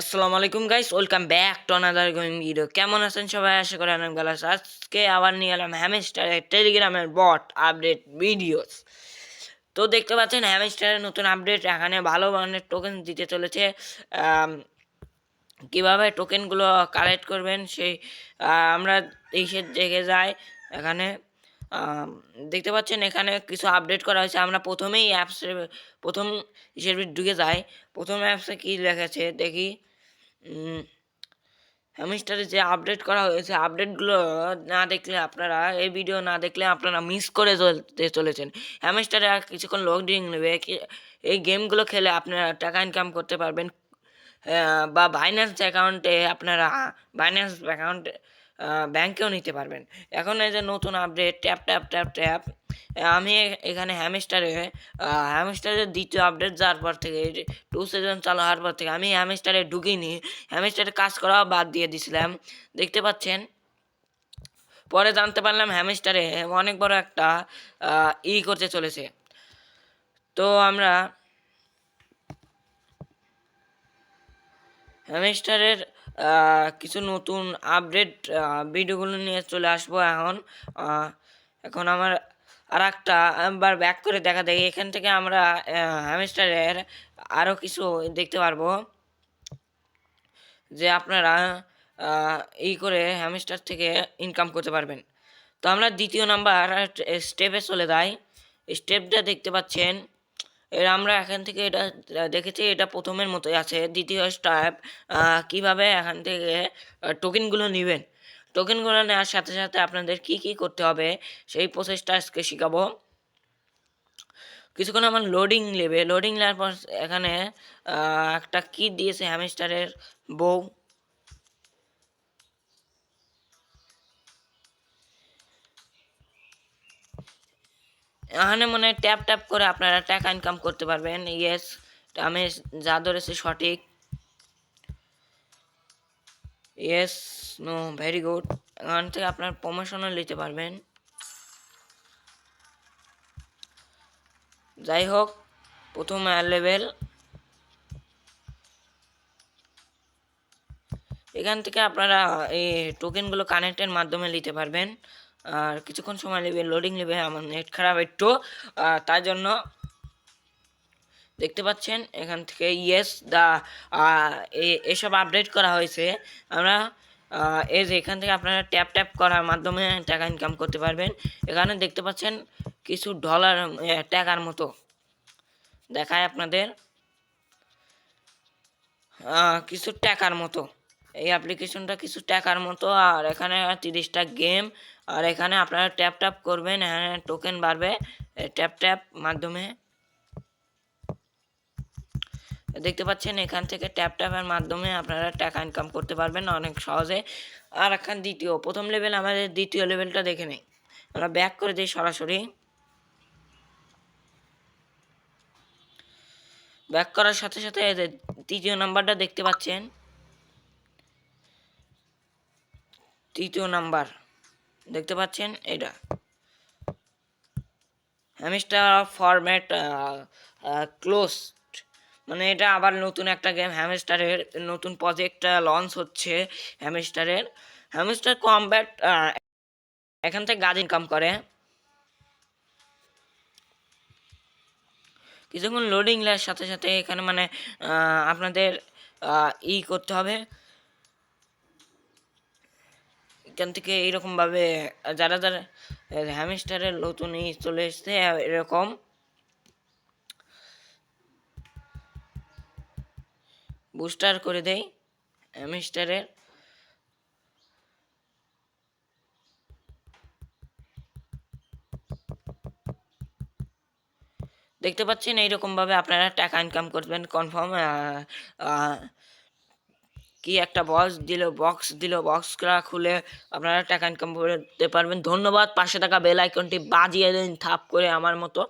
আসসালামু আলাইকুম guys welcome back to another gaming video কেমন আছেন সবাই? আশা করি অনেক ভালো আছেন। আজকে আবার নিয়ে এলাম হ্যামস্টারের টেলিগ্রামের বট আপডেট ভিডিওস তো দেখতে পাচ্ছেন হ্যামস্টারের নতুন আপডেট এখানে ভালো মানের টোকেন দিতে চলেছে। কীভাবে টোকেনগুলো কালেক্ট করবেন, সেই আমরা এইসে দেখে যাই এখানে। দেখতে পাচ্ছেন এখানে কিছু আপডেট করা হয়েছে। আমরা প্রথমেই অ্যাপসের প্রথম হিসেবে ঢুকে যাই। প্রথম অ্যাপসে কী লেখেছে? দেখি। হ্যামিস্টারে যে আপডেট করা হয়েছে আপডেটগুলো না দেখলে আপনারা, এই ভিডিও না দেখলে আপনারা মিস করে চলতে চলেছেন। হ্যামিস্টারে আর কিছুক্ষণ লোডিং নেবে। কি- এই গেমগুলো খেলে আপনারা টাকা ইনকাম করতে পারবেন। বা বাইন্যান্স অ্যাকাউন্টে আপনারা বাইন্যান্স অ্যাকাউন্টে ব্যাংকেও নিতে পারবেন। এখন এই যে নতুন update tap tap tap tap আমি এখানে হ্যামিস্টারে হ্যামিস্টারের দ্বিতীয় আপডেট যাওয়ার পর থেকে টু সিজন চালু হওয়ার পর থেকে আমি হ্যামিস্টারে ঢুকিনি। হ্যামিস্টারে কাজ করাও বাদ দিয়ে দিছিলাম। দেখতে পাচ্ছেন? পরে জানতে পারলাম হ্যামিস্টারে অনেক বড় একটা ই করতে চলেছে। তো আমরা হ্যামস্টারের কিছু নতুন আপডেট ভিডিওগুলো নিয়ে চলে আসব এখন। এখন আমার আর একটা একবার ব্যাক করে দেখা দেখি। এখান থেকে আমরা হ্যামস্টারের আরও কিছু দেখতে পারব। যে আপনারা এই করে হ্যামস্টার থেকে ইনকাম করতে পারবেন। তো আমরা দ্বিতীয় নাম্বার স্টেপে চলে যাই। স্টেপটা দেখতে পাচ্ছেন। এর আমরা এখান থেকে এটা দেখেছি এটা প্রথমের মতোই আছে। দ্বিতীয় স্টেপ কীভাবে এখান থেকে টোকেনগুলো নেবেন। টোকেনগুলো নেওয়ার সাথে সাথে আপনাদের কি কি করতে হবে, সেই প্রসেসটা আজকে শেখাবো। কিছুক্ষণ আমার লোডিং নেবে। লোডিং নেওয়ার পর এখানে একটা কি দিয়েছে হ্যামস্টারের বউ। এখানে মনে হয় ট্যাপ ট্যাপ করে আপনারা টাকা ইনকাম করতে পারবেন। ইয়েস আমি যা ধরেছি সঠিক। ইয়েস নো ভেরি গুড এখান থেকে আপনার প্রমোশনও নিতে পারবেন। যাই হোক, প্রথম লেভেল এখান থেকে আপনারা এই টোকেনগুলো কানেক্টের মাধ্যমে নিতে পারবেন। আর কিছুক্ষণ সময় নেবে লোডিং নেবে আমার নেট খারাপ একটু। তার জন্য দেখতে পাচ্ছেন, এখান থেকে ইয়েস দা এসব আপডেট করা হয়েছে। আমরা এই যে এখান থেকে আপনারা ট্যাপ ট্যাপ করার মাধ্যমে টাকা ইনকাম করতে পারবেন। এখানে দেখতে পাচ্ছেন, কিছু ডলার টাকার মতো। দেখায় আপনাদের। কিছু টাকার মতো। এই অ্যাপ্লিকেশনটা কিছু টাকার মতো, আর এখানে তিরিশটা গেম আর এখানে আপনারা ট্যাপ ট্যাপ করবেন, এখানে টোকেন বাড়বে ট্যাপ ট্যাপ মাধ্যমে। দেখতে পাচ্ছেন, এখান থেকে ট্যাপ ট্যাপের মাধ্যমে আপনারা টাকা ইনকাম করতে পারবেন অনেক সহজে। আর এখান দ্বিতীয়, প্রথম লেভেল আমাদের দ্বিতীয় লেভেলটা দেখে নেই। আমরা ব্যাক করে দিই সরাসরি। ব্যাক করার সাথে সাথে তৃতীয় নাম্বারটা দেখতে পাচ্ছেন। তৃতীয় নাম্বার। দেখতে পাচ্ছেন এটা। হ্যামিস্টার ফরম্যাট ক্লোজ মানে এটা আবার নতুন একটা গেম হ্যামিস্টারের নতুন প্রজেক্ট লঞ্চ হচ্ছে হ্যামিস্টারের। হ্যামিস্টার কমব্যাট এখান থেকে গাছ ইনকাম করে। কিছুক্ষণ লোডিং সাথে সাথে এখানে মানে আপনাদের ই করতে হবে। এখান থেকে এইরকমভাবে যারা যারা হ্যামিস্টারের নতুন চলে এসছে এরকম। বুস্টার করে দেই হ্যামিস্টারের দেখতে পাচ্ছেন, এইরকমভাবে আপনারা টাকা ইনকাম করবেন কনফার্ম কি একটা বক্স দিল বক্স দিল বক্সটা খুলে আপনারা টাকা ইনকাম করতে পারবেন। ধন্যবাদ, পাশে থাকা বেল আইকনটি বাজিয়ে দিন, থাপ করে আমার মতো।